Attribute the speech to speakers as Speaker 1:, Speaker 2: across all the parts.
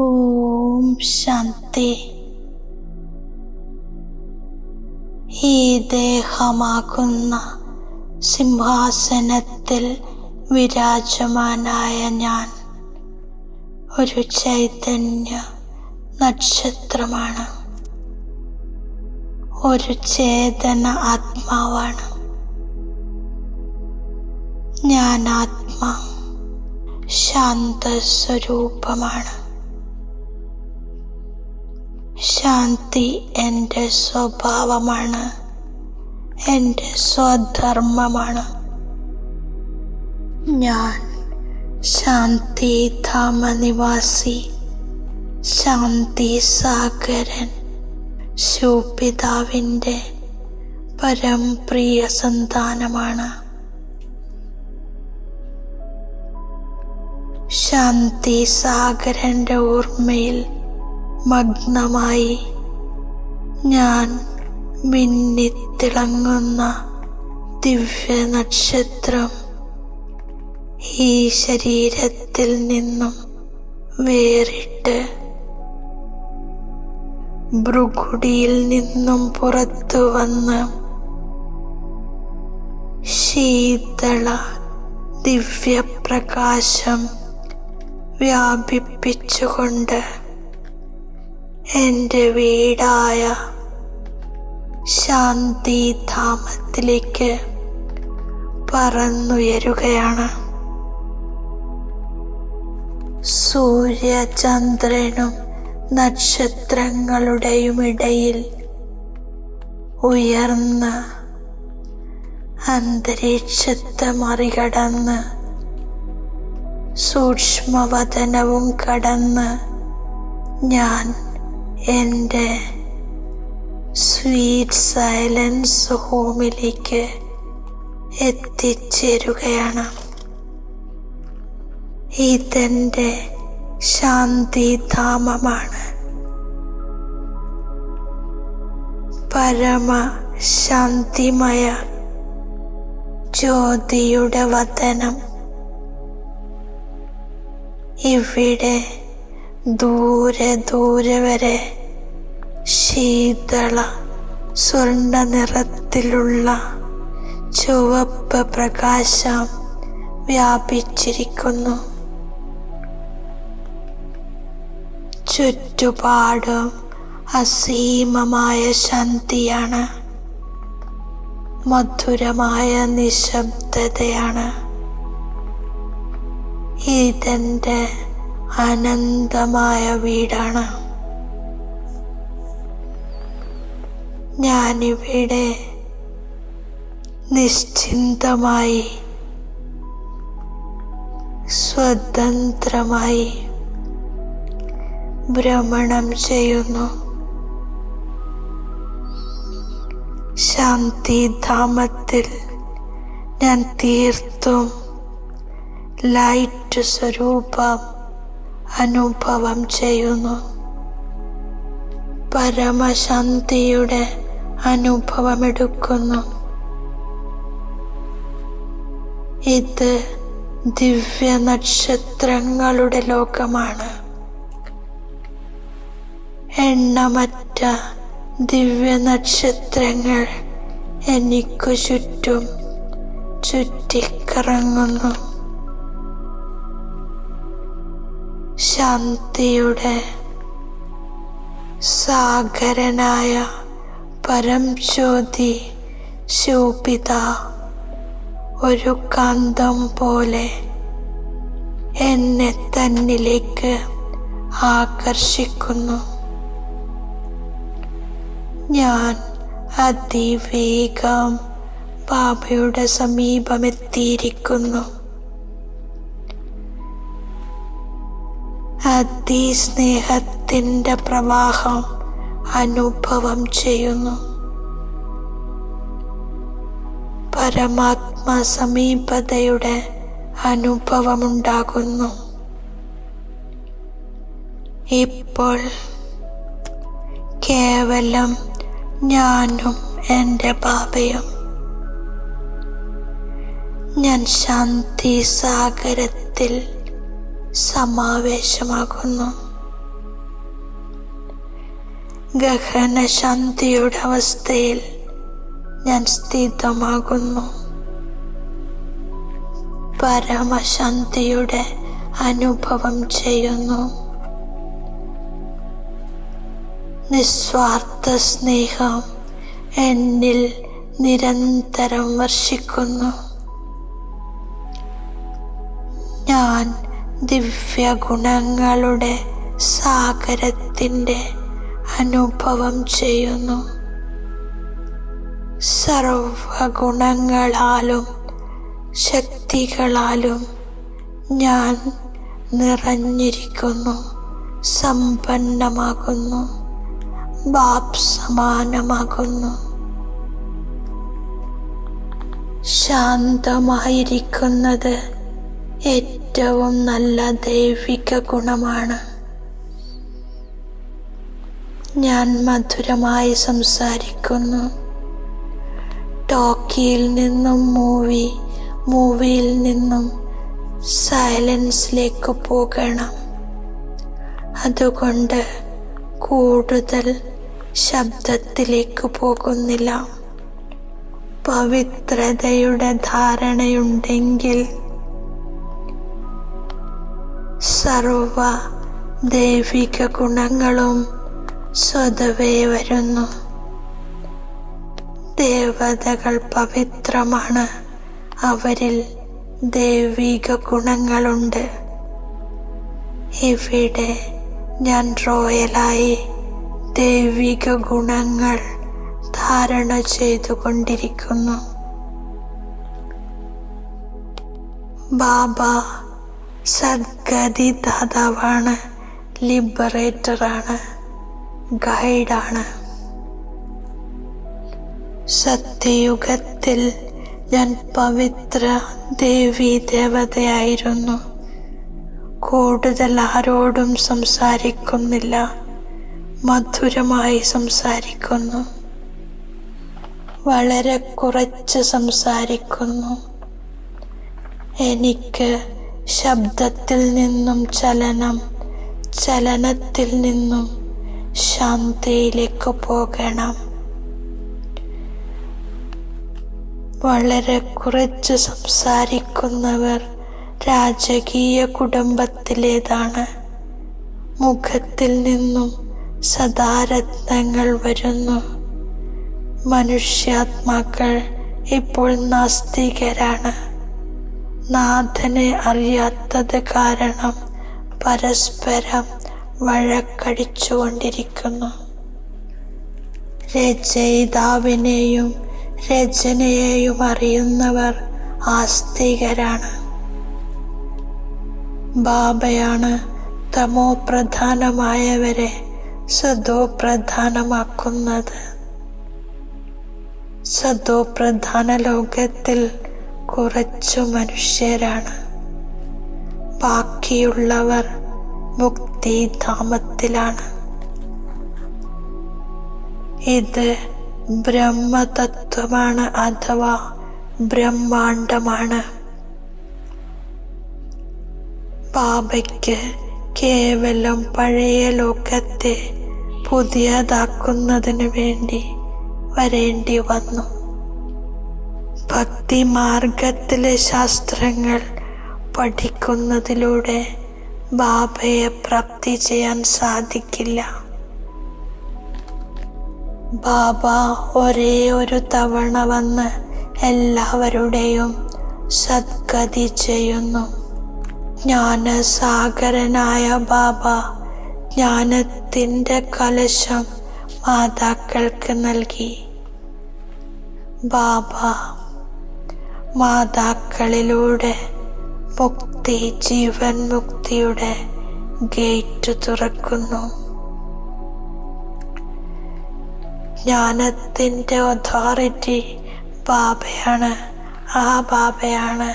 Speaker 1: ഓം ശാന്തി. ഈ ദേഹമാകുന്ന സിംഹാസനത്തിൽ വിരാജമാനായ ഞാൻ ഒരു ചൈതന്യ നക്ഷത്രമാണ്. ഒരു ചേതന ആത്മാവാണ്. ഞാൻ ആത്മാ ശാന്തസ്വരൂപമാണ്. ശാന്തി എന്റെ സ്വഭാവമാണ് എന്റെ സ്വധർമ്മമാണ്. ഞാൻ ശാന്തി നിവാസി ശാന്തി സാഗരൻ ശൂപിതാവിന്റെ പരംപ്രിയ സന്താനമാണ്. ശാന്തി സാഗരന്റെ ഓർമ്മയിൽ മഗ്നമായി ഞാൻ മിന്നിത്തിളങ്ങുന്ന ദിവ്യ നക്ഷത്രം ഈ ശരീരത്തിൽ നിന്നും വേറിട്ട് ഭ്രുകുടിയിൽ നിന്നും പുറത്തു വന്ന് ശീതള ദിവ്യപ്രകാശം വ്യാപിപ്പിച്ചുകൊണ്ട് എന്റെ വീടായ ശാന്തിധാമത്തിലേക്ക് പറന്നുയരുകയാണ്. സൂര്യചന്ദ്രനും നക്ഷത്രങ്ങളുടെയും ഇടയിൽ ഉയർന്ന അന്തരീക്ഷത്തെ മറികടന്ന് സൂക്ഷ്മവതനവും കടന്ന് ഞാൻ എന്റെ സ്വീറ്റ് സൈലൻസ് ഹോമിലേക്ക് എത്തിച്ചേരുകയാണ്. ഇതെന്റെ ശാന്തിധാമമാണ്. പരമ ശാന്തിമയ ജ്യോതിയുടെ വതനം ഇവിടെ ദൂരെ ദൂരെ വരെ ശീതള സ്വർണ നിറത്തിലുള്ള ചുവപ്പ് പ്രകാശം വ്യാപിച്ചിരിക്കുന്നു. ചുറ്റുപാടും അസീമമായ ശാന്തിയാണ്. മധുരമായ നിശബ്ദതയാണ്. ഇതെന്റെ അനന്തമായ വീടാണ്. ഞാനിവിടെ നിശ്ചിന്തമായി സ്വതന്ത്രമായി ഭ്രമണം ചെയ്യുന്നു. ശാന്തിധാമത്തിൽ ഞാൻ തീർത്തും ലൈറ്റ് സ്വരൂപം അനുഭവം ചെയ്യുന്നു. പരമശാന്തിയുടെ അനുഭവമെടുക്കുന്നു. ഇത് ദിവ്യ നക്ഷത്രങ്ങളുടെ ലോകമാണ്. എണ്ണമറ്റ ദിവ്യ നക്ഷത്രങ്ങൾ എനിക്കു ചുറ്റും ചുറ്റിക്കറങ്ങുന്നു. ശാന്തിയുടെ സാഗരനായ പരംജ്യോതി ശോഭിത ഒരു കാന്തം പോലെ എന്നെ തന്നിലേക്ക് ആകർഷിക്കുന്നു. ഞാൻ അതിവേഗം ബാബയുടെ സമീപമെത്തിയിരിക്കുന്നു. അതിസ്നേഹത്തിന്റെ പ്രവാഹം അനുഭവം ചെയ്യുന്നു. പരമാത്മ സമീപതയുടെ അനുഭവമുണ്ടാകുന്നു. ഇപ്പോൾ കേവലം ഞാനും എന്റെ ബാബയും ഞാൻ ശാന്തി സാഗരത്തിൽ സമാവേശമാകുന്നു. ഗഹന ശാന്തിയുടെ അവസ്ഥയിൽ ഞാൻ സ്ഥിതമാകുന്നു. പരമശാന്തിയുടെ അനുഭവം ചെയ്യുന്നു. നിസ്വാർത്ഥ സ്നേഹം എന്നിൽ നിരന്തരം വർഷിക്കുന്നു. ഞാൻ ദിവ്യ ഗുണങ്ങളുടെ സാഗരത്തിന്റെ അനുഭവം ചെയ്യുന്നു. സർവഗുണങ്ങളാലും ശക്തികളാലും ഞാൻ നിറഞ്ഞിരിക്കുന്നു സമ്പന്നമാകുന്നു ബാപ് സമാനമാകുന്നു ശാന്തമായിരിക്കുന്നത് ഏറ്റവും നല്ല ദൈവിക ഗുണമാണ്. ഞാൻ മധുരമായി സംസാരിക്കുന്നു. ടോക്കിയിൽ നിന്നും മൂവി മൂവിയിൽ നിന്നും സൈലൻസിലേക്ക് പോകണം. അതുകൊണ്ട് കൂടുതൽ ശബ്ദത്തിലേക്ക് പോകുന്നില്ല. പവിത്രതയുടെ ധാരണയുണ്ടെങ്കിൽ സർവ ദൈവിക ഗുണങ്ങളും സ്വതവേ വരുന്നു. ദേവതകൾ പവിത്രമാണ്. അവരിൽ ദൈവിക ഗുണങ്ങളുണ്ട്. ഇവിടെ ഞാൻ റോയലായി ദൈവിക ഗുണങ്ങൾ ധാരണ ചെയ്തുകൊണ്ടിരിക്കുന്നു. ബാബ സദ്ഗതി ദാതാവാണ് ലിബറേറ്ററാണ്. ഗൈഡാണ്. സത്യയുഗത്തിൽ ഞാൻ പവിത്ര ദേവി ദേവതയായിരുന്നു. കൂടുതൽ ആരോടും സംസാരിക്കുന്നില്ല. മധുരമായി സംസാരിക്കുന്നു. വളരെ കുറച്ച് സംസാരിക്കുന്നു. എനിക്ക് ശബ്ദത്തിൽ നിന്നും ചലനം ചലനത്തിൽ നിന്നും ശാന്തിയിലേക്ക് പോകണം. വളരെ കുറച്ച് സംസാരിക്കുന്നവർ രാജകീയ കുടുംബത്തിലേതാണ്. മുഖത്തിൽ നിന്നും സദാരത്നങ്ങൾ വരുന്നു. മനുഷ്യാത്മാക്കൾ ഇപ്പോൾ നാസ്തികരാണ്. നാഥനെ അറിയാത്തത് കാരണം പരസ്പരം വഴക്കടിച്ചുകൊണ്ടിരിക്കുന്നു. രചയിതാവിനെയും രചനയെയും അറിയുന്നവർ ആസ്തികരാണ്. ബാബയാണ് തമോ പ്രധാനമായവരെ സദോ പ്രധാനമാക്കുന്നത് സദോ പ്രധാന ലോകത്തിൽ കുറച്ചു മനുഷ്യരാണ്. ബാക്കിയുള്ളവർ മുക്തിധാമത്തിലാണ് ഇത് ബ്രഹ്മതത്വമാണ് അഥവാ ബ്രഹ്മാണ്ടമാണ് ബാബയ്ക്ക് കേവലം പഴയ ലോകത്തെ പുതിയതാക്കുന്നതിനു വേണ്ടി വരേണ്ടി വന്നു. ഭക്തി മാർഗത്തിലെ ശാസ്ത്രങ്ങൾ പഠിക്കുന്നതിലൂടെ ബാബയെ പ്രാപ്തി ചെയ്യാൻ സാധിക്കില്ല. ബാബ ഒരേ ഒരു തവണ വന്ന് എല്ലാവരുടെയും സദ്ഗതി ചെയ്യുന്നു. ജ്ഞാനസാഗരനായ ബാബ ജ്ഞാനത്തിന്റെ കലശം മാതാക്കൾക്ക് നൽകി. ബാബ മാതാക്കളിലൂടെ മുക്തി ജീവൻ മുക്തിയുടെ ഗേറ്റ് തുറക്കുന്നു. ജ്ഞാനത്തിന്റെ അതോറിറ്റി ബാബയാണ്. ആ ബാബയാണ്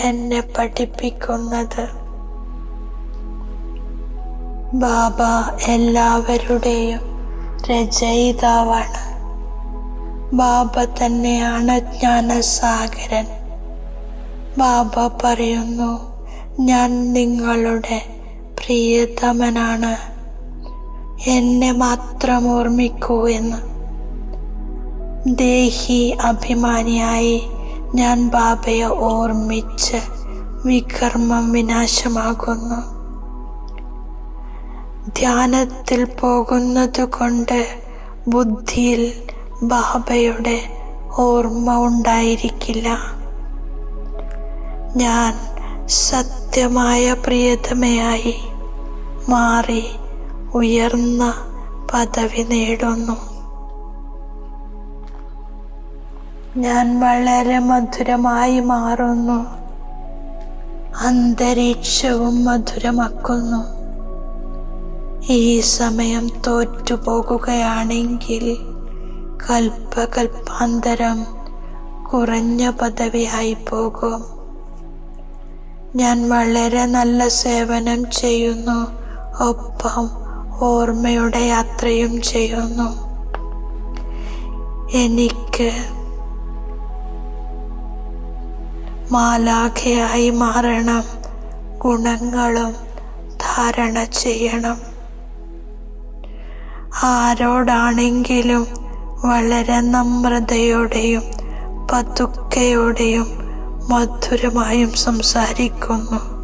Speaker 1: എന്നെ പഠിപ്പിക്കുന്നത്. ബാബ എല്ലാവരുടെയും രചയിതാവാണ്. ബാബ തന്നെയാണ് ജ്ഞാനസാഗരൻ. ബാബ പറയുന്നു ഞാൻ നിങ്ങളുടെ പ്രിയതമനാണ്. എന്നെ മാത്രം ഓർമ്മിക്കൂ എന്ന്. ദേഹി അഭിമാനിയായി ഞാൻ ബാബയെ ഓർമ്മിച്ച് വികർമ്മം വിനാശമാകുന്നു. ധ്യാനത്തിൽ പോകുന്നത് കൊണ്ട് ബുദ്ധിയിൽ ബാബയുടെ ഓർമ്മ ഉണ്ടായിരിക്കില്ല. ഞാൻ സത്യമായ പ്രിയതമയായി മാറി ഉയർന്ന പദവി നേടുന്നു. ഞാൻ വളരെ മധുരമായി മാറുന്നു. അന്തരീക്ഷവും മധുരമാക്കുന്നു. ഈ സമയം തോറ്റുപോകുകയാണെങ്കിൽ കൽപ്പകൽപ്പാന്തരം കുറഞ്ഞ പദവിയായി പോകും. ഞാൻ വളരെ നല്ല സേവനം ചെയ്യുന്നു. ഒപ്പം ഓർമ്മയുടെ യാത്രയും ചെയ്യുന്നു. എനിക്ക് മാലാഖയായി മാറണം. ഗുണങ്ങളും ധാരണ ചെയ്യണം. ആരോടാണെങ്കിലും വളരെ നമ്രതയോടെയും പതുക്കയോടെയും മധുരമായും സംസാരിക്കുന്നു.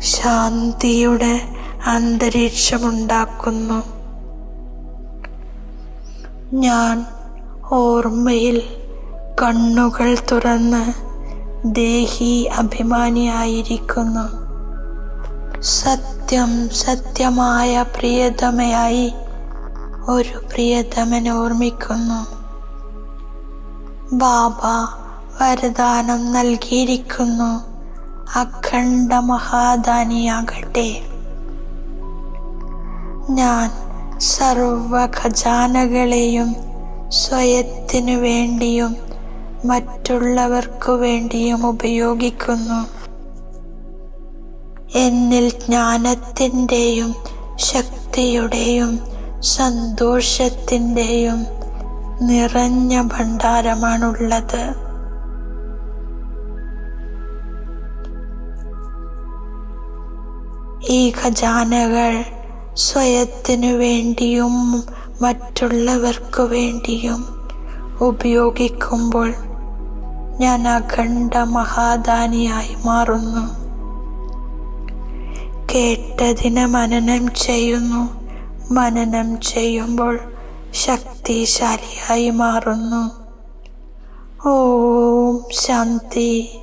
Speaker 1: ശാന്തിയുടെ അന്തരീക്ഷമുണ്ടാക്കുന്നു. ഞാൻ ഓർമ്മയിൽ കണ്ണുകൾ തുറന്ന് ദേഹി അഭിമാനിയായിരിക്കുന്നു. സത്യം സത്യമായ പ്രിയതമയായി ഒരു പ്രിയതമൻ ഓർമ്മിക്കുന്നു. ബാബ വരദാനം നൽകിയിരിക്കുന്നു. അഖണ്ഡ മഹാദാനിയാകട്ടെ. ഞാൻ സർവ ഖജാനകളെയും സ്വയത്തിനു വേണ്ടിയും മറ്റുള്ളവർക്കു വേണ്ടിയും ഉപയോഗിക്കുന്നു. എന്നിൽ ജ്ഞാനത്തിന്റെയും ശക്തിയുടെയും സന്തോഷത്തിന്റെയും നിറഞ്ഞ ഭണ്ഡാരമാണുള്ളത്. ഈ ഖജാനകൾ സ്വയത്തിനു വേണ്ടിയും മറ്റുള്ളവർക്കു വേണ്ടിയും ഉപയോഗിക്കുമ്പോൾ ഞാൻ അഖണ്ഡ മഹാദാനിയായി മാറുന്നു. കേട്ടതിനെ മനനം ചെയ്യുന്നു. മനനം ചെയ്യുമ്പോൾ ശക്തിശാലിയായി മാറുന്നു. ഓം ശാന്തി.